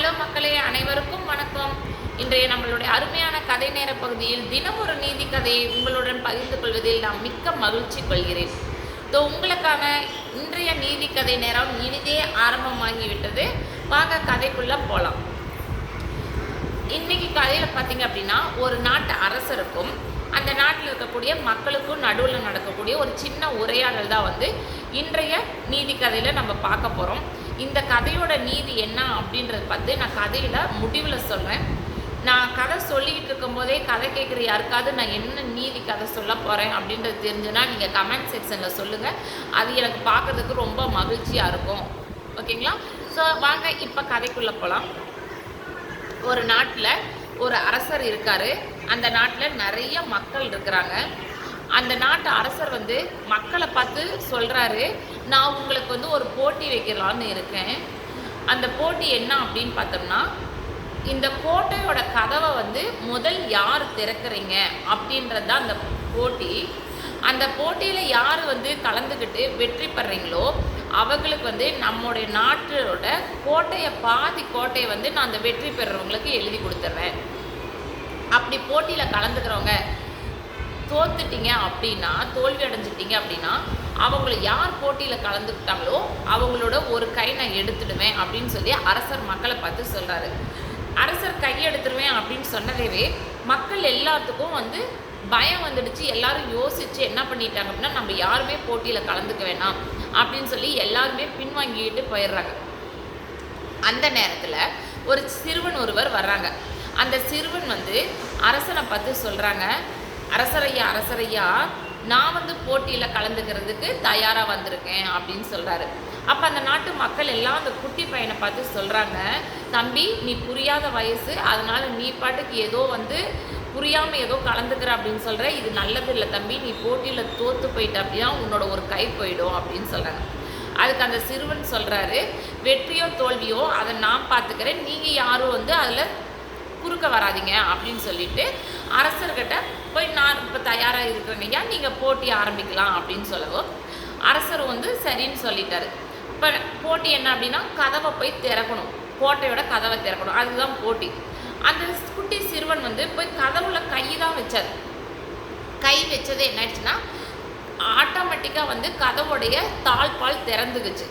Hello மக்களே அனைவருக்கும் வணக்கம். இன்றைய நம்மளுடைய அருமையான கதை நேர பகுதியில் தினம் ஒரு நீதி கதையை உங்களுடன் பகிர்ந்து கொள்வதில் நான் மிக்க மகிழ்ச்சி கொள்கிறேன். ஸோ உங்களுக்கான இன்றைய நீதி கதை நேரம் இனிதே ஆரம்பமாகிவிட்டது. வாங்க கதைக்குள்ளே போகலாம் இன்னைக்கு கதையில் பார்த்தீங்க அப்படின்னா ஒரு நாட்டு அரசருக்கும் அந்த நாட்டில் இருக்கக்கூடிய மக்களுக்கும் நடுவில் நடக்கக்கூடிய ஒரு சின்ன உரையாடல் தான் வந்து இன்றைய நீதி கதையில் நம்ம பார்க்க போகிறோம் இந்த கதையோட நீதி என்ன அப்படின்றத பார்த்து நான் கதையில் முடிவில் சொல்கிறேன் நான் கதை சொல்லிக்கிட்டு இருக்கும்போதே கதை கேட்குற யாருக்காவது நான் என்ன நீதி கதை சொல்ல போகிறேன் அப்படின்றது தெரிஞ்சுன்னா நீங்கள் கமெண்ட் செக்ஷனில் சொல்லுங்கள் அது எனக்கு பார்க்குறதுக்கு ரொம்ப மகிழ்ச்சியாக இருக்கும். ஓகேங்களா? ஸோ வாங்க இப்போ கதைக்குள்ளே போகலாம் ஒரு நாட்டில் ஒரு அரசர் இருக்கார். அந்த நாட்டில் நிறைய மக்கள் இருக்கிறாங்க. அந்த நாட்டு அரசர் வந்து மக்களை பார்த்து சொல்கிறாரு நான் உங்களுக்கு வந்து ஒரு போட்டி வைக்கலான்னு இருக்கேன். அந்த போட்டி என்ன அப்படின்னு பார்த்தோம்னா இந்த கோட்டையோட கதவை வந்து முதல் யார் திறக்கிறீங்க? அப்படின்றது தான் அந்த போட்டி. அந்த போட்டியில் யார் வந்து கலந்துக்கிட்டு வெற்றி பெறீங்களோ அவங்களுக்கு வந்து நம்முடைய நாட்டோட கோட்டையை பாதி கோட்டையை வந்து நான் அந்த வெற்றி பெறுறவங்களுக்கு எழுதி கொடுத்துட்றேன் அப்படி போட்டியில் கலந்துக்கிறவங்க தோத்துட்டீங்க அப்படின்னா தோல்வி அடைஞ்சிட்டீங்க அப்படின்னா அவங்கள யார் போட்டியில் கலந்துக்கிட்டாங்களோ அவங்களோட ஒரு கை நான் எடுத்துடுவேன் அப்படின்னு சொல்லி அரசர் மக்களை பார்த்து சொல்கிறாரு அரசர் கையெடுத்துடுவேன் அப்படின்னு சொன்னதேவே மக்கள் எல்லாத்துக்கும் வந்து பயம் வந்துடுச்சு. எல்லாரும் யோசிச்சு என்ன பண்ணிட்டாங்க அப்படின்னா நம்ம யாருமே போட்டியில் கலந்துக்க வேணாம் அப்படின்னு சொல்லி எல்லாருமே பின்வாங்கிட்டு போயிடுறாங்க. அந்த நேரத்தில் ஒரு சிறுவன் ஒருவர் வர்றாங்க. அந்த சிறுவன் வந்து அரசனை பார்த்து சொல்கிறாங்க அரசரையா அரசரையா நான் வந்து போட்டியில் கலந்துக்கிறதுக்கு தயாராக வந்திருக்கேன் அப்படின்னு சொல்கிறாரு அப்போ அந்த நாட்டு மக்கள் எல்லாம் அந்த குட்டி பையனை பார்த்து சொல்கிறாங்க தம்பி நீ புரியாத வயசு அதனால் நீ பாட்டுக்கு ஏதோ வந்து புரியாமல் ஏதோ கலந்துக்கிற அப்படின்னு சொல்கிற இது நல்லது இல்லை தம்பி நீ போட்டியில் தோற்று போயிட்ட அப்படின்னா உன்னோட ஒரு கை போயிடும் அப்படின்னு சொல்கிறாங்க அதுக்கு அந்த சிறுவன் சொல்கிறாரு வெற்றியோ தோல்வியோ அதை நான் பார்த்துக்கிறேன். நீங்கள் யாரும் வந்து அதில் குறுக்க வராதீங்க அப்படின்னு சொல்லிட்டு அரசர்கிட்ட போய் நான் இப்போ தயாராக இருக்கிறேன். ஐயா நீங்கள் போட்டி ஆரம்பிக்கலாம் அப்படின்னு சொல்லவும் அரசர் வந்து சரின்னு சொல்லிட்டாரு. இப்போ போட்டி என்ன அப்படின்னா கதவை போய் திறக்கணும். கோட்டையோட கதவை திறக்கணும். அதுதான் போட்டி. அந்த குட்டி சிறுவன் வந்து போய் கதவுல கை தான் வச்சார். கை வச்சது என்ன ஆயிடுச்சுன்னா ஆட்டோமேட்டிக்காக வந்து கதவுடைய தாழ்பால் திறந்துக்குச்சு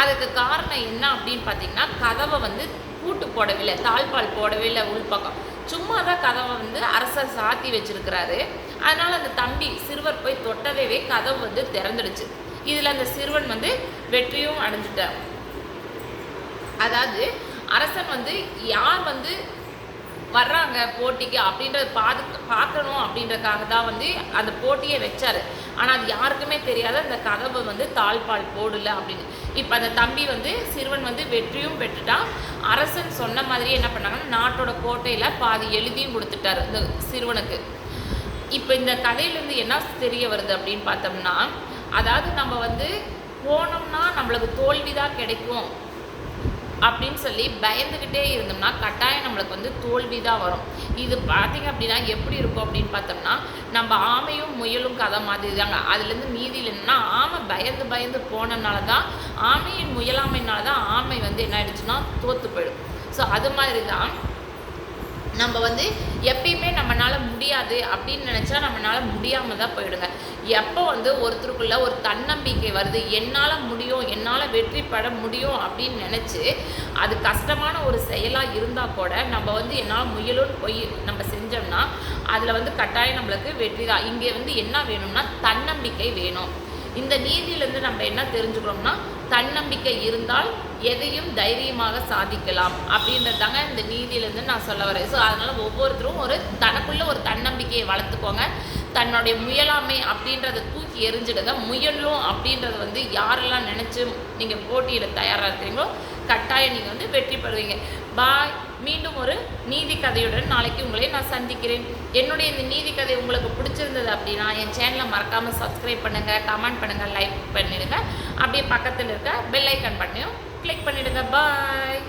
அதுக்கு காரணம் என்ன அப்படின்னு பார்த்தீங்கன்னா கதவை வந்து கூட்டு போடவில்லை. தாழ்பால் போடவே இல்லை உள்பக்கம் சும்மா தான் கதவை வந்து அரசர் சாத்தி வச்சிருக்கிறாரு. அதனால் அந்த தம்பி சிறுவர் போய் தொட்டதேவே கதவு வந்து திறந்துடுச்சு. இதில் அந்த சிறுவன் வந்து வெற்றியும் அடைஞ்சிட்டார். அதாவது அரசன் வந்து யார் வந்து வர்றாங்க போட்டிக்கு அப்படின்றத பாது பார்க்கணும் அப்படின்றதுக்காக தான் வந்து அந்த போட்டியை வச்சார். ஆனால் அது யாருக்குமே தெரியாத அந்த கதவை வந்து தாழ்பால் போடல அப்படின்னு. இப்போ அந்த தம்பி வந்து சிறுவன் வந்து வெற்றியும் பெற்றுட்டான். அரசன் சொன்ன மாதிரியே என்ன பண்ணாங்கன்னா நாட்டோட கோட்டையில் பாதி எழுதியும் கொடுத்துட்டாரு இந்த சிறுவனுக்கு. இப்போ இந்த கதையிலேருந்து என்ன தெரிய வருது அப்படின்னு பார்த்தோம்னா அதாவது நம்ம வந்து போனோம்னா நம்மளுக்கு தோல்வி தான் கிடைக்கும். அப்படின்னு சொல்லி பயந்துக்கிட்டே இருந்தோம்னா கட்டாயம் நம்மளுக்கு வந்து தோல்வி தான் வரும். இது பார்த்திங்க அப்படின்னா எப்படி இருக்கும் அப்படின்னு பார்த்தோம்னா நம்ம ஆமையும் முயலும் கதை மாதிரி தாங்க. அதுலேருந்து மீதியில் என்னன்னா ஆமை பயந்து பயந்து போனனால தான் ஆமையின் முயலாமைனால தான் ஆமை வந்து என்ன ஆயிடுச்சுன்னா தோற்று போயிடும். ஸோ அது மாதிரி தான் நம்ம வந்து எப்பயுமே நம்மளால முடியாது அப்படின்னு நினச்சா நம்மளால முடியாமல் தான் போயிடுங்க. எப்போ வந்து ஒருத்தருக்குள்ள ஒரு தன்னம்பிக்கை வருது என்னால் முடியும் என்னால் வெற்றி பெற முடியும் அப்படின்னு நினச்சி அது கஷ்டமான ஒரு செயலாக இருந்தால் கூட நம்ம வந்து என்னால் முயலும்னு போய் நம்ம செஞ்சோம்னா அதில் வந்து கட்டாயம் நம்மளுக்கு வெற்றி தான். இங்கே வந்து என்ன வேணும்னா தன்னம்பிக்கை வேணும். இந்த நீதியிலேருந்து நம்ம என்ன தெரிஞ்சுக்கிறோம்னா தன்னம்பிக்கை இருந்தால் எதையும் தைரியமாக சாதிக்கலாம் அப்படின்றதாங்க இந்த நீதியிலேருந்து நான் சொல்ல வரேன். ஸோ அதனால் ஒவ்வொருத்தரும் ஒரு தனக்குள்ள ஒரு தன்னம்பிக்கையை வளர்த்துக்கோங்க. தன்னுடைய முயலாமை அப்படின்றத தூக்கி எரிஞ்சிடுங்க முயலும் அப்படின்றத வந்து யாரெல்லாம் நினச்சி நீங்கள் போட்டியில் தயாராக இருக்கிறீங்களோ கட்டாயம் நீங்கள் வந்து வெற்றி பெறுவீங்க. பாய் மீண்டும் ஒரு நீதி கதையுடன் நாளைக்கு உங்களை நான் சந்திக்கிறேன். என்னுடைய இந்த நீதி கதை உங்களுக்கு பிடிச்சிருந்தது அப்படின்னா என் சேனலை மறக்காமல் சப்ஸ்கிரைப் பண்ணுங்கள் கமெண்ட் பண்ணுங்கள் லைக் பண்ணிடுங்க. அப்படியே பக்கத்தில் இருக்க பெல் ஐக்கன் பண்ணியும் கிளிக் பண்ணிவிடுங்க பாய்